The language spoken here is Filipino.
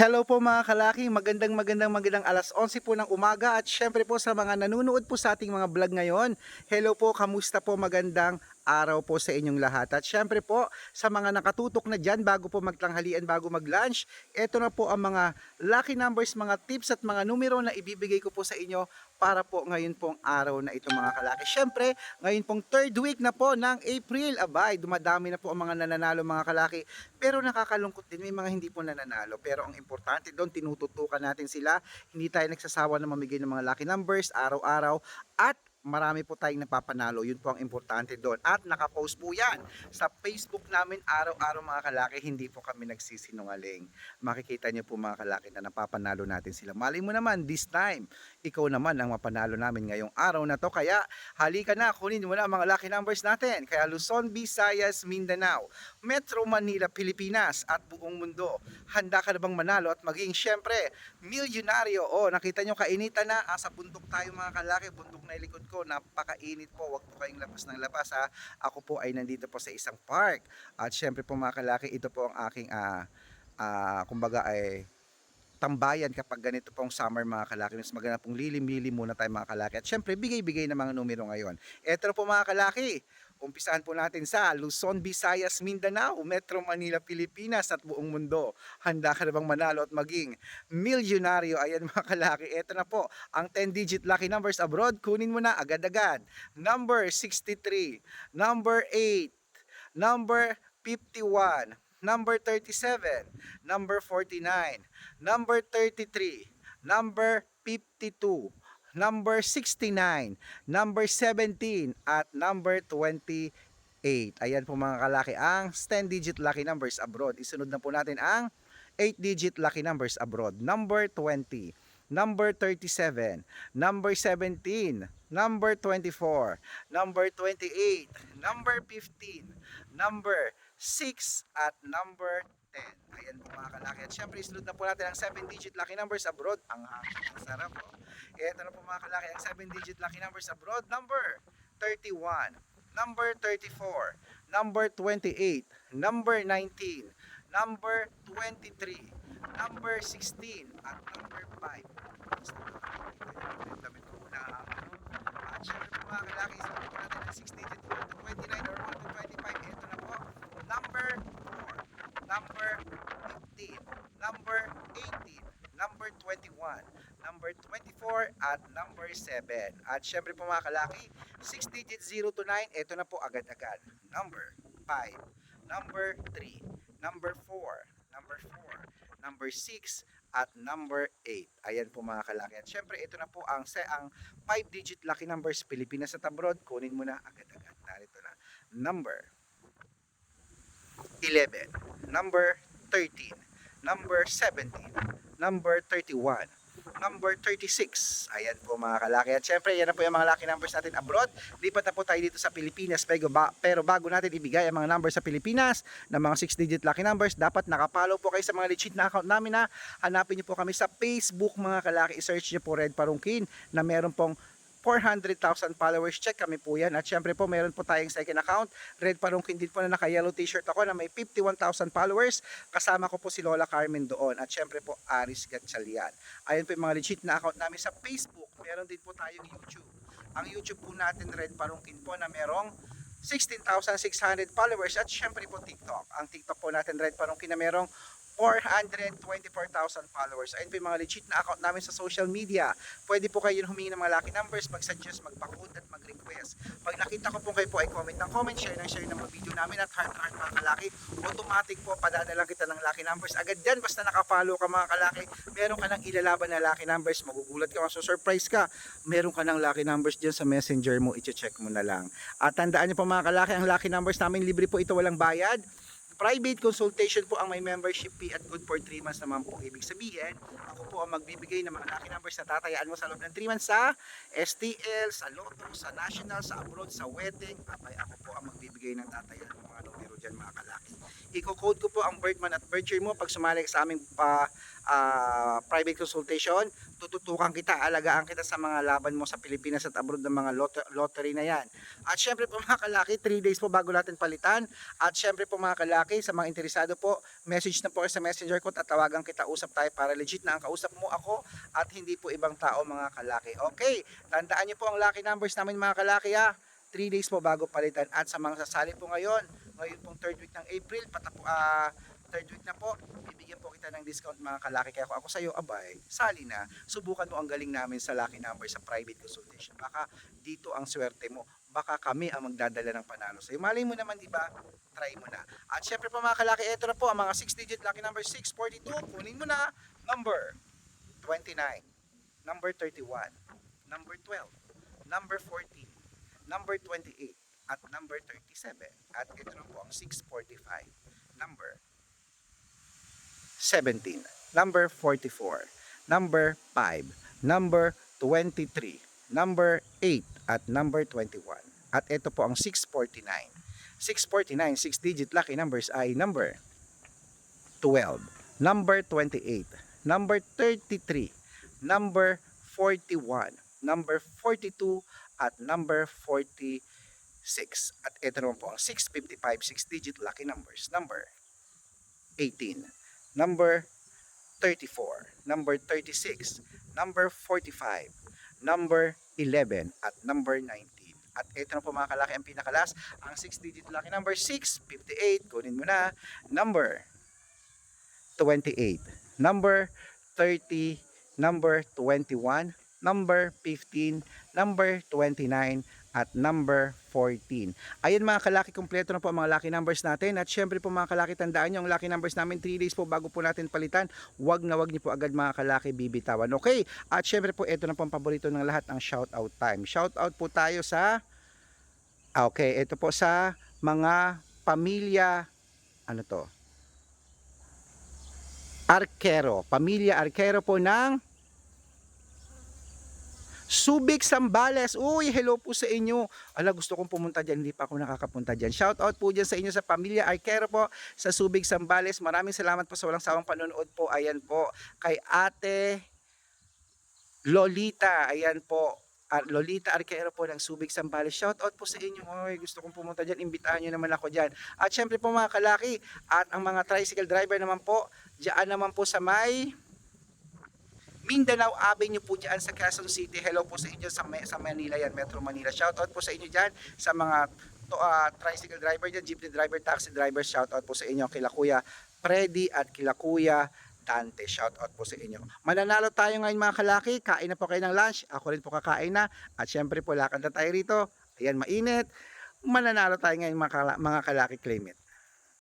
Hello po mga kalaki, magandang magandang magandang alas 11 po ng umaga at syempre po sa mga nanonood po sa ating mga vlog ngayon. Hello po, kamusta po magandang araw po sa inyong lahat. At syempre po sa mga nakatutok na dyan bago po magtanghalian, bago mag-lunch, eto na po ang mga lucky numbers, mga tips at mga numero na ibibigay ko po sa inyo para po ngayon pong araw na ito mga kalaki. Syempre, ngayon pong third week na po ng April, abay, dumadami na po ang mga nananalo mga kalaki. Pero nakakalungkot din, may mga hindi po nananalo. Pero ang importante doon, tinututukan natin sila. Hindi tayo nagsasawa na mamigay ng mga lucky numbers araw-araw. At marami po tayong napapanalo. Yun po ang importante doon. At nakapost po yan sa Facebook namin araw-araw mga kalaki. Hindi po kami nagsisinungaling. Makikita niyo po mga kalaki na napapanalo natin sila. Mali mo naman, this time, ikaw naman ang mapanalo namin ngayong araw na to. Kaya halika na, kunin mo na ang mga lucky numbers natin. Kaya Luzon, Visayas, Mindanao, Metro Manila, Pilipinas at buong mundo. Handa ka na bang manalo at maging syempre milyonaryo? O nakita nyo kainitan na, ah, sa bundok tayo mga kalaki, bundok na ilikod ko, napakainit po, wag po kayong labas ng labas ha. Ako po ay nandito po sa isang park. At syempre po mga kalaki, ito po ang aking, ah, ah, kumbaga ay tambayan kapag ganito pong summer mga kalaki. Mas maganda pong lilim-lilim muna tayo mga kalaki. At syempre, bigay-bigay ng mga numero ngayon. Ito po mga kalaki. Umpisahan po natin sa Luzon, Visayas, Mindanao, Metro Manila, Pilipinas at buong mundo. Handa ka na bang manalo at maging milyonaryo? Ayan mga kalaki. Ito na po ang 10-digit lucky numbers abroad. Kunin mo na agad-agad. Number 63, number 8, number 51, number 37, number 49, number 33, number 52, number 69, number 17, at number 28. Ayan po mga kalaki ang 10-digit lucky numbers abroad. Isunod na po natin ang 8-digit lucky numbers abroad. Number 20, number 37, number 17, number 24, number 28, number 15, number 6, at number 10. Ayan po mga kalaki. At syempre, isunod na po natin ang 7-digit lucky numbers abroad. Ang. Ang sarap po. Ito na po mga kalaki. Ang 7-digit lucky numbers abroad. Number 31. Number 34. Number 28. Number 19. Number 23. Number 16. At number 5. Damit ko na At syempre po mga kalaki. Isunod po natin ang 6-digit 1 to 29 or 1 to 25. Ito na po. Number 4 number 15, number 18, number 21, number 24, at number 7. At syempre po mga kalaki, 6 digits 0 to 9, ito na po agad-agad. Number 5, number 3, number 4, number 4, number 6, at number 8. Ayan po mga kalaki. At syempre ito na po ang, ang 5 digit lucky numbers Pilipinas at abroad. Kunin mo na agad-agad. Narito na. Number 11, number 13, number 17, number 31, number 36. Ayan po mga kalaki. At syempre, yan na po yung mga lucky numbers natin abroad. Lipat na po tayo dito sa Pilipinas. Pero, ba, pero bago natin ibigay ang mga numbers sa Pilipinas, ng mga 6-digit lucky numbers, dapat nakapollow po kayo sa mga legit na account namin na hanapin niyo po kami sa Facebook mga kalaki. I-search niyo po Red Parungkin na meron pong 400,000 followers. Check kami po yan. At syempre po, meron po tayong second account. Red Parungkin din po na naka-yellow t-shirt ako na may 51,000 followers. Kasama ko po si Lola Carmen doon. At syempre po, Aris Gatchalian. Ayun po yung mga legit na account namin sa Facebook. Meron din po tayong YouTube. Ang YouTube po natin, Red Parungkin po na merong 16,600 followers at syempre po TikTok. Ang TikTok po natin, Red Parungkin na merong 424,000 followers. Ayun po yung mga legit na account namin sa social media. Pwede po kayo humingi ng mga lucky numbers, mag-suggest, magpa-code at mag-request. Pag nakita ko po kayo po ay comment ng comment, share ng share ng mga video namin at heart heart mga kalaki. Automatic po padadala kita ng lucky numbers. Agad dyan, basta nakafollow ka mga kalaki, meron ka ng ilalaban na lucky numbers. Magugulat ka, maso-surprise ka. Meron ka ng lucky numbers dyan sa messenger mo, i-check mo na lang. At tandaan niyo po mga kalaki, ang lucky numbers namin libre po ito, walang bayad private consultation po ang may membership fee at good for 3 months naman po. Ibig sabihin, ako po ang magbibigay ng mga lucky numbers na tatayaan mo sa loob ng 3 months sa STL, sa Lotto, sa National, sa abroad, sa wedding. Abay, ako po ang magbibigay ng tatayaan ng mga numero dyan mga kalaki. Iko-code ko po ang birth month at year mo pag sumali sa aming pa, ah, private consultation. Tututukan kita, alagaan kita sa mga laban mo sa Pilipinas at abroad ng mga lot- lottery na yan. At syempre po mga kalaki, 3 days po bago natin palitan. At syempre po mga kalaki, sa mga interesado po, message na po sa messenger ko, tatawagan kita, usap tayo para legit na ang kausap mo ako at hindi po ibang tao mga kalaki. Okay, tandaan niyo po ang lucky numbers namin mga kalaki ha. 3 days po bago palitan at sa mga sasali po ngayon, ngayon pong third week ng April, patapo, ah, third week na po, bibigyan po kita ng discount mga kalaki. Kaya kung ako sa'yo, abay, sali na. Subukan mo ang galing namin sa lucky number sa private consultation. Baka dito ang swerte mo. Baka kami ang magdadala ng panalo sa'yo. Malay mo naman, di ba? Try mo na. At syempre po mga kalaki, ito na po ang mga 6-digit lucky number 642. Kunin mo na. Number 29, number 31, number 12, number 14, number 28, at number 37. At ito na po ang 645, number 17, number 44, number 5, number 23, number 8, at number 21. At ito po ang 649. 649, 6-digit lucky numbers ay number 12, number 28, number 33, number 41, number 42, at number 46. At ito naman po ang 655, 6-digit lucky numbers. Number 18, number 34, number 36, number 45, number 11, at number 19. At ito na po mga kalaki ang pinakalas, ang 6-digit lucky number 658, kunin mo na, number 28, number 30, number 21, number 15, number 29, at number 14. Ayun mga kalaki, kompleto na po ang mga lucky numbers natin. At syempre po mga kalaki, tandaan nyo ang lucky numbers namin 3 days po bago po natin palitan. Wag na wag niyo po agad mga kalaki bibitawan. Okay? At syempre po, ito na po ang paborito ng lahat, ang shout out time. Shout out po tayo sa Ah, Okay, ito po sa mga pamilya ano to? Arkero, pamilya Arkero po ng Subic Sambales. Uy, hello po sa inyo. Ala, gusto kong pumunta dyan. Hindi pa ako nakakapunta dyan. Shout out po dyan sa inyo sa pamilya Arkero po sa Subic Sambales. Maraming salamat po sa walang sawang panonood po. Ayan po. Kay ate Lolita. Ayan po. Lolita Arquero po ng Subic Sambales. Shout out po sa inyo. Oy, gusto kong pumunta dyan. Imbitahan nyo naman ako dyan. At syempre po mga kalaki at ang mga tricycle driver naman po, diyan naman po sa may Mindanao Avenue po dyan sa Quezon City. Hello po sa inyo sa, sa Manila yan, Metro Manila. Shout out po sa inyo dyan sa mga to, ah, tricycle driver dyan, jeepney driver, taxi driver. Shout out po sa inyo kila Kuya Freddy at kila Kuya Dante. Shout out po sa inyo. Mananalo tayo ngayon mga kalaki. Kain na po kayo ng lunch. Ako rin po kakain na. At syempre po lakad na tayo rito. Ayan, mainit. Mananalo tayo ngayon mga, kala- mga kalaki claim it.